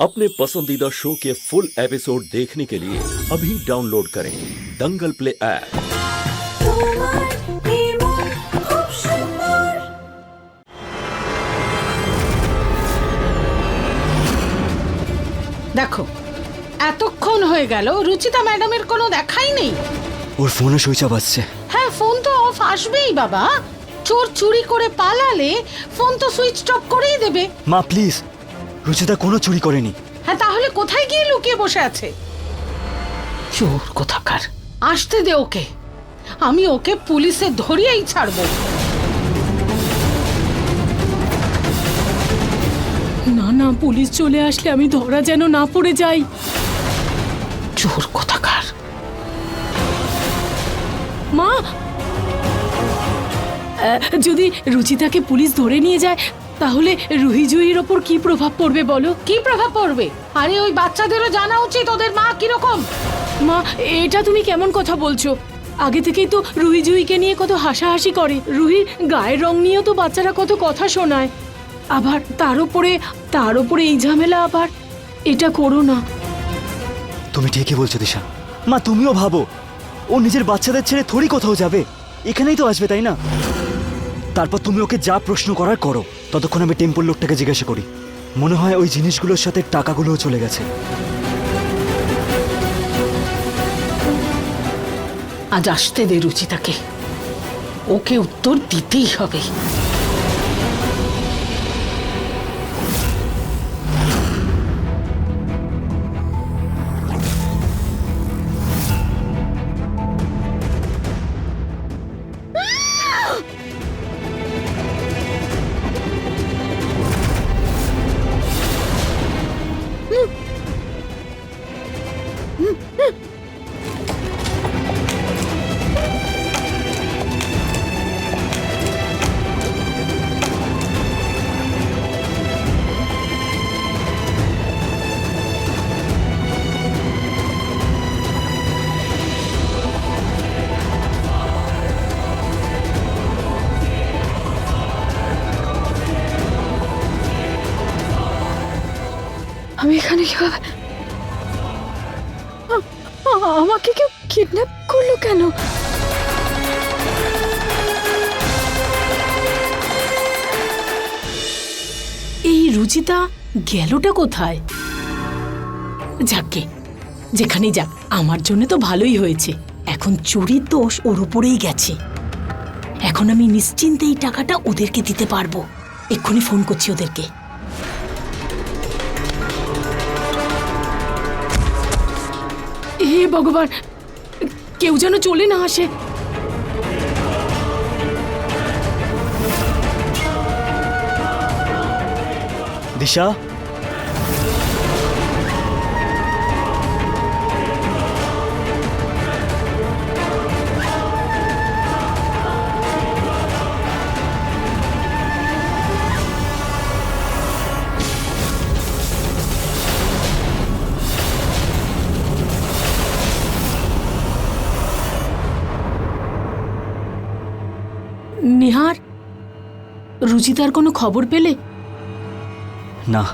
अपने पसंदीदा शो के फुल एपिसोड देखने के लिए अभी डाउनलोड करें दंगल प्ले ऐप তোমার নির্মল খুব সুন্দর দেখো এতক্ষণ হয়ে গেল রুচিতা ম্যাডামের কোনো দেখাই নেই ওর ফোনে সুইচ অফ আসছে হ্যাঁ ফোন তো অফ আসবেই বাবা চোর চুরি করে পালালে ফোন তো সুইচ অফ করেই দেবে মা প্লিজ রুচিতা কোনো চুরি করেনি। হ্যাঁ তাহলে কোথায় গিয়ে লুকিয়ে বসে আছে? চোর কোথাকার? আসতে দে ওকে। আমি ওকে পুলিশে ধরিয়েই ছাড়বো। না না পুলিশ চলে আসলে আমি ধরা যেন না পড়ে যাই। চোর কোথাকার? মা! আহ, যদি রুচিতাকে পুলিশ ধরে নিয়ে যায় তাহলে রুহি জুহির ওপর কি প্রভাব পড়বে বলো? কি প্রভাব পড়বে? আরে ওই বাচ্চাদেরও জানা উচিত ওদের মা কীরকম? মা এটা তুমি কেমন কথা বলছো? আগে থেকেই তো রুহি জুহিকে নিয়ে কত হাসাহাসি করে। রুহির গায়ের রং নিয়েও তো বাচ্চারা কত কথা শোনায়। আবার তার উপরে তার উপরে এই ঝামেলা আবার? এটা করো না। তুমি ঠিকই বলছো দিশা। মা তুমিও ভাবো ও নিজের বাচ্চাদের ছেড়ে থরি কোথাও যাবে? এখানেই তো আসবে তাই না? তারপর তুমি ওকে যা প্রশ্ন করার করো, ততক্ষণ আমি টেম্পল লোকটাকে জিজ্ঞাসা করি। মনে হয় ওই জিনিসগুলোর সাথে টাকাগুলোও চলে গেছে। আজ আসতে দে রুচিতাকে। ওকে উত্তর দিতেই হবে। আমাকে কেউ কিডন্যাপ করল কেন? এই রুচিতা গেলটা কোথায়? যাকে যেখানেই যাক, আমার জন্য তো ভালোই হয়েছে। এখন চুরির দোষ ওর উপরেই গেছে। এখন আমি নিশ্চিন্তে এই টাকাটা ওদেরকে দিতে পারব। এক্ষুনি ফোন করছি ওদেরকে। ভগবান কেউ যেন চলে না আসে। দিশা নিহার রুচিতার কোনো খবর পেলে? না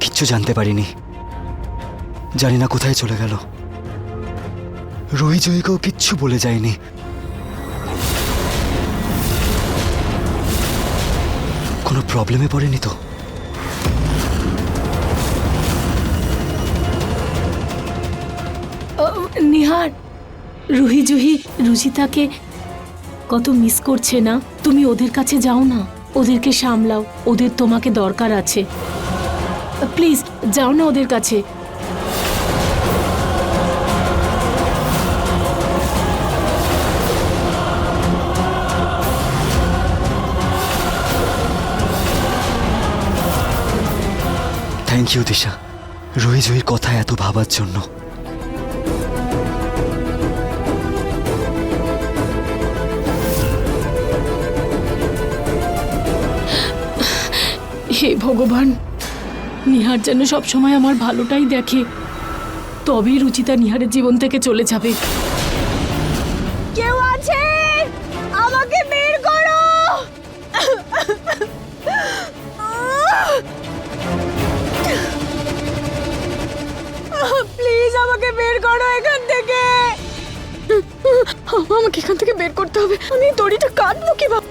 কিচ্ছু জানতে পারিনি। জানি না কোথায় চলে গেল। রুহি জয়ীকেও কিচ্ছু বলে যায়নি। কোনো প্রবলেমে পড়েনি তো? নিহার রুহি জুহি রুচিতাকে কত মিস করছে না? তুমি ওদের কাছে যাও না। ওদেরকে সামলাও। ওদের তোমাকে দরকার আছে। প্লিজ যাও না ওদের কাছে। Thank you Disha. রুহি জয়ীর কথা এত ভাবার জন্য। হে ভগবান নিহার যেন সবসময় আমার ভালোটাই দেখে তবেই রুচিতা নিহারের জীবন থেকে চলে যাবে। কেউ আছে? আমাকে বের প্লিজ আমাকে বের এখান থেকে! আমাকে এখান থেকে বের করতে হবে। আমি দড়িটা কাটবো কীভাবে?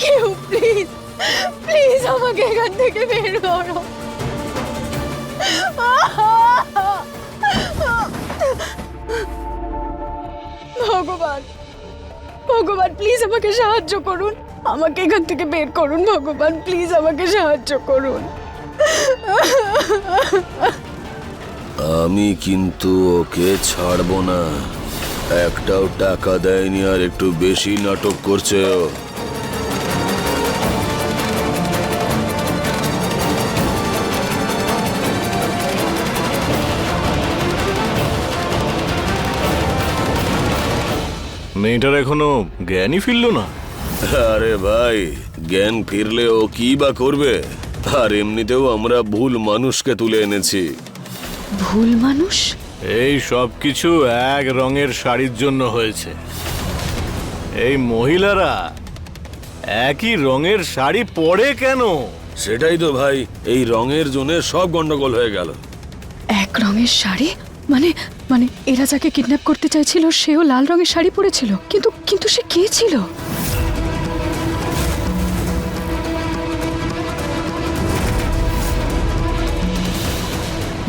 কেউ প্লিজ প্লিজ আমাকে এখান থেকে বের করো ভগবান ভগবান প্লিজ আমাকে সাহায্য করুন আমাকে এখান থেকে বের করুন ভগবান প্লিজ আমাকে সাহায্য করুন আমি কিন্তু ওকে ছাড়বো না। একটাও টাকা দেয়নি আর একটু বেশি নাটক করছে ও। মেয়েটার এখনও জ্ঞানই ফিরল না। আরে ভাই জ্ঞান ফিরলে ও কি বা করবে? আর এমনিতেও আমরা ভুল মানুষকে তুলে এনেছি। ভুল মানুষ? এই সব কিছু এক রঙের শাড়ির জন্য হয়েছে। এই মহিলারা একই রঙের শাড়ি পরে কেন? সেটাই তো ভাই এই রঙের জন্য সব গন্ডগোল হয়ে গেল। এক রঙের শাড়ি? মানে মানে এরা যাকে কিডন্যাপ করতে চাইছিল সেও লাল রঙের শাড়ি পরেছিল। কিন্তু কিন্তু সে কে ছিল?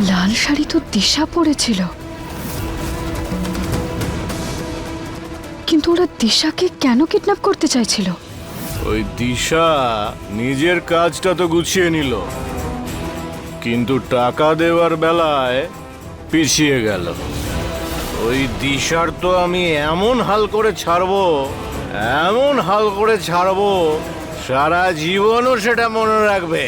লাল শাড়ি তো দিশা পরেছিল। কিন্তু ওরা দিশাকে কেন কিডন্যাপ করতে চাইছিল? ওই দিশা নিজের কাজটা তো গুছিয়ে নিল। কিন্তু টাকা দেওয়ার বেলায় পিছিয়ে গেল। ওই দিশার তো আমি এমন হাল করে ছাড়বো, এমন হাল করে ছাড়বো, সারা জীবনও সেটা মনে রাখবে।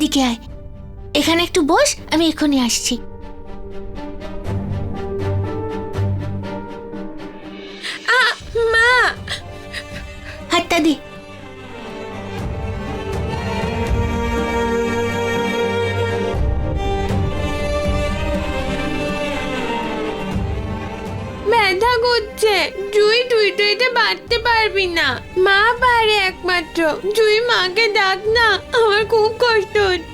এদিকে আয়। এখানে একটু বস আমি এক্ষুনি আসছি। জুই মাকে ডাক না আমার খুব কষ্ট হচ্ছে।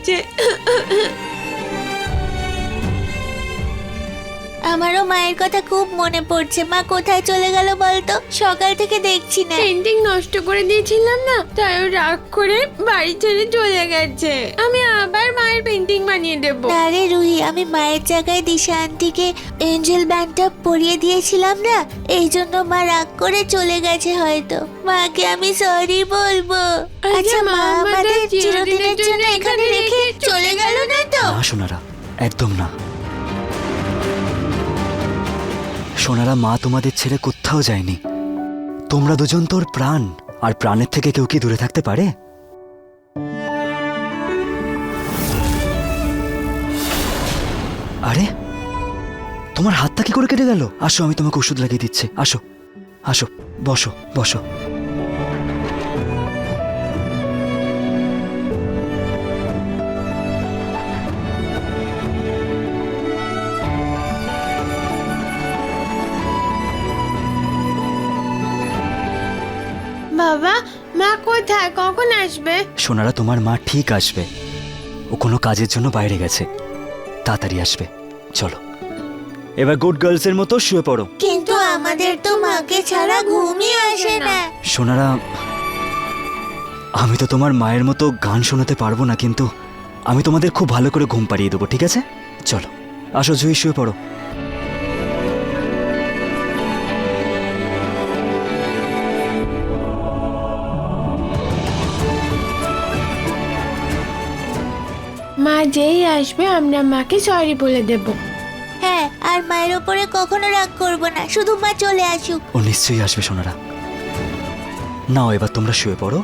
মায়ের কথা খুব মনে পড়ছে। মা কোথায় চলে গেল বলতো? সকাল থেকে দেখছি না। পেন্টিং নষ্ট করে দিয়েছিলাম না তাই ও রাগ করে বাড়ি ছেড়ে চলে গেছে। আমি আবার মায়ের পেন্টিং বানিয়ে দেব। আরে রুহি আমি মায়ের জায়গায় দিশা আন্টিকে এঞ্জেল ব্যান্ডটা পরিয়ে দিয়েছিলাম না এই জন্য মা রাগ করে চলে গেছে হয়তো। মাকে আমি সরি বলব। আচ্ছা মা আমাদের চিরদিনের জন্য এখানে রেখে চলে গেল না তো? না সোনারা একদম না। সোনারা মা তোমাদের ছেড়ে কোথাও যায়নি। তোমরা দুজন তোর প্রাণ, আর প্রাণের থেকে কেউ কি দূরে থাকতে পারে? আরে, তোমার হাতটা কি করে কেটে গেল? আসো, আমি তোমাকে ওষুধ লাগিয়ে দিচ্ছি। আসো আসো, বসো বসো। বাবা মা কোথায়? কখন আসবে? সোনারা তোমার মা ঠিক আসবে। ও কোনো কাজের জন্য বাইরে গেছে। তাড়াতাড়ি আসবে। চলো। এবার গুড গার্লসের মতো শুয়ে পড়ো। কিন্তু আমাদের তো মাকে ছাড়া ঘুমই আসে না। সোনারা আমি তো তোমার মায়ের মতো গান শোনাতে পারব না কিন্তু আমি তোমাদের খুব ভালো করে ঘুম পাড়িয়ে দেবো ঠিক আছে? চলো। আসো জুই শুয়ে পড়ো। যেই আসবে আমরা মাকে সরি বলে দেব। হ্যাঁ আর মায়ের উপরে কখনো রাগ করব না শুধু মা চলে আসুক। ও নিশ্চয়ই আসবে সোনারা। নাও এবার তোমরা শুয়ে পড়ো।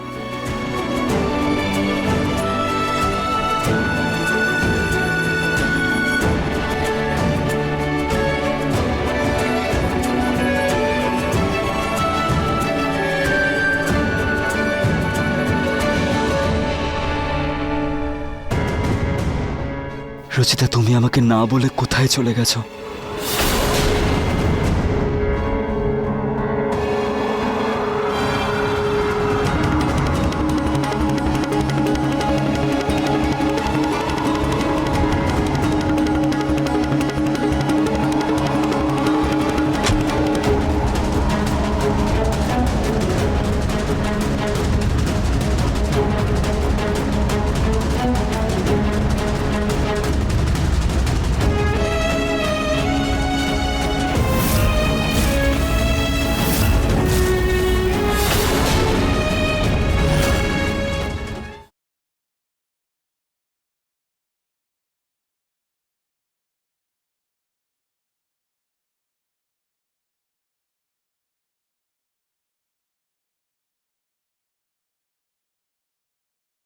রচিতা তুমি আমাকে না বলে কোথায় চলে গেছো?